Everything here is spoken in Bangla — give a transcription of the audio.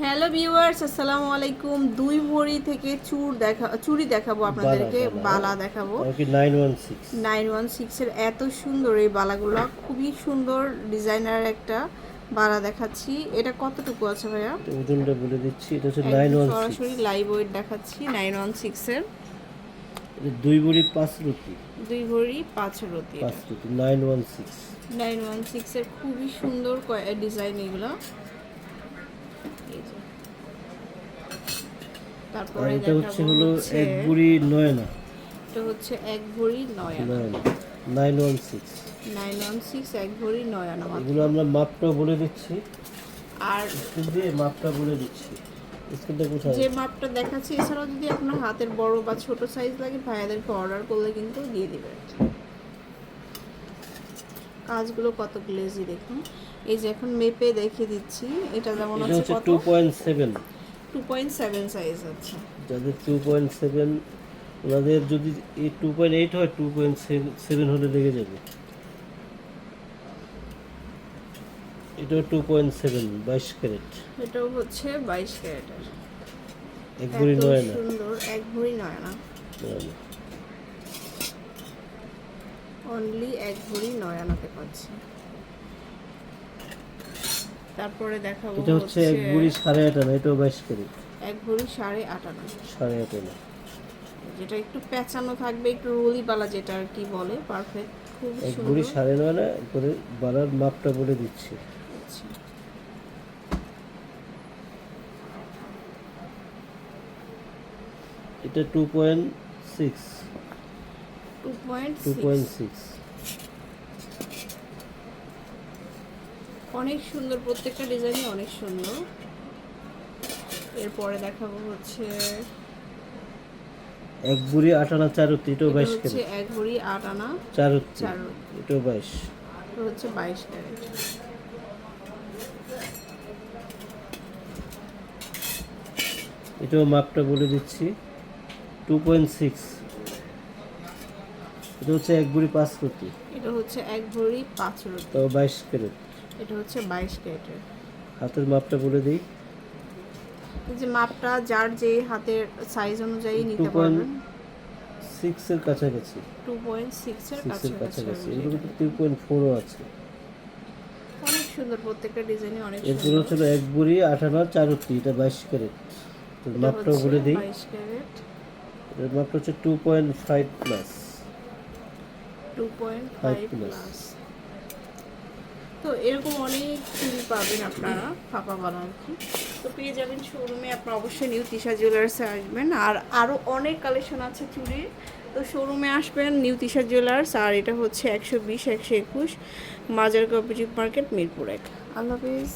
হ্যালো ভিউয়ার্স আসসালামু আলাইকুম দুই ভরি থেকে চুর দেখা চুড়ি দেখাবো আপনাদেরকে বালা। দেখাবো। নাইন ওয়ান সিক্সের এত সুন্দর এই বালাগুলো খুবই সুন্দর ডিজাইনার একটা বালা দেখাচ্ছি। এটা কতটুকু আছে ভাইয়া? ওজনটা বলে দিচ্ছি এটা হচ্ছে নাইন ওয়ান সরাসরি লাইভ ওয়েট দেখাচ্ছি নাইন ওয়ান সিক্সের দুই বড়ি পাঁচ রুটি। দুই ভরি পাঁচ রতি পাঁচ রুটি nine one six nine one সিক্সের খুবই সুন্দর ডিজাইন এগুলো এই যে। আর তারপরে এটা হচ্ছে হলো এক বুড়ি নয়না। এটা হচ্ছে এক ভরি নয় Nayana. Nine one six. Nine one six এক ভরি নয় আনা এগুলো আমরা মাপটা বলে দিচ্ছি। আর দিয়ে মাপটা বলে দিচ্ছি। যে মাপটা দেখাচ্ছি এছাড়াও যদি আপনার হাতের বড় বা ছোট সাইজ লাগে ভাইয়াদেরকে অর্ডার করলে কিন্তু দিয়ে দিবে। কাজগুলো কত গ্লেজি দেখুন। এই যে এখন মেপে দেখিয়ে দিচ্ছি এটা যেমন হচ্ছে কত? টু পয়েন্ট সেভেন সাইজ আছে। যাদের টু পয়েন্ট সেভেন ওনাদের যদি টু পয়েন্ট এইট হয় টু পয়েন্ট সেভেন হলে লেগে যাবে। এটাও টু পয়েন্ট সেভেন বাইশ ক্যারেট। এটাও হচ্ছে বাইশ ক্যারেটের এক ভরি নয় না। সুন্দর এক ভরি নয় না। অনলি এক ভরি নয় আনাতে পাচ্ছি তারপরে দেখাবো এটা হচ্ছে এক বুড়ি সাড়ে আট আনা এটাও বাইশ ক্যারেট এক ভরি সাড়ে আট আনা। সাড়ে আট আনা। যেটা একটু পেঁচানো থাকবে একটু রুলি বালা যেটা আর কি বলে পারফেক্ট খুব এক বুড়ি সাড়ে নয় না করে বাড়ার মাপটা বলে দিচ্ছি। আচ্ছা। এটা two point six two point two point six অনেক সুন্দর প্রত্যেকটা ডিজাইনই অনেক সুন্দর। এরপরে দেখাবো হচ্ছে এক বুড়ি আট আনা চারুতি এটাও এটা বাইশ হচ্ছে ক্যারেট। এক ভরি আট আনা চারুতি চার এটাও বাইশ। হচ্ছে বাইশ ক্যারেট। এটাও মাপটা বলে দিচ্ছি টু পয়েন্ট সিক্স। এটা হচ্ছে এক বুড়ি পাঁচ রুটি। এটা হচ্ছে এক ভরি পাঁচ রুটি। তাও বাইশ ক্যারেট। এটা হচ্ছে বাইশ ক্যারেটের। হাতের মাপটা বলে দিই। এই যে মাপটা যার যে হাতের সাইজ অনুযায়ী নিতে 2.6 পারবেন। সিক্সের কাছাকাছি। টু পয়েন্ট সিক্সের সিক্সের কাছাকাছি। এগুলো। টু পয়েন্ট ফোরও আছে। অনেক সুন্দর প্রত্যেকটা ডিজাইনই অনেক সুন্দর। হচ্ছে এক বুড়ি আঠানা চারুতি এটা বাইশ ক্যারেট। তো মাপটা বলে দিই। বাইশ ক্যারেট। এর মাপটা হচ্ছে two point five plus two point five. Plus তো এরকম অনেক চুড়ি পাবেন আপনারা ফাঁপা কি তো পেয়ে যাবেন শোরুমে আপনারা অবশ্যই নিউ তিশা জুয়েলার্সে আসবেন। আর আরও অনেক কালেকশন আছে চুড়ির। তো শোরুমে আসবেন নিউ তিশা জুয়েলার্স আর এটা হচ্ছে একশো বিশ একশো একুশ মাজার কোঅপারেটিভ মার্কেট মিরপুর এক। আল্লাহ হাফিজ।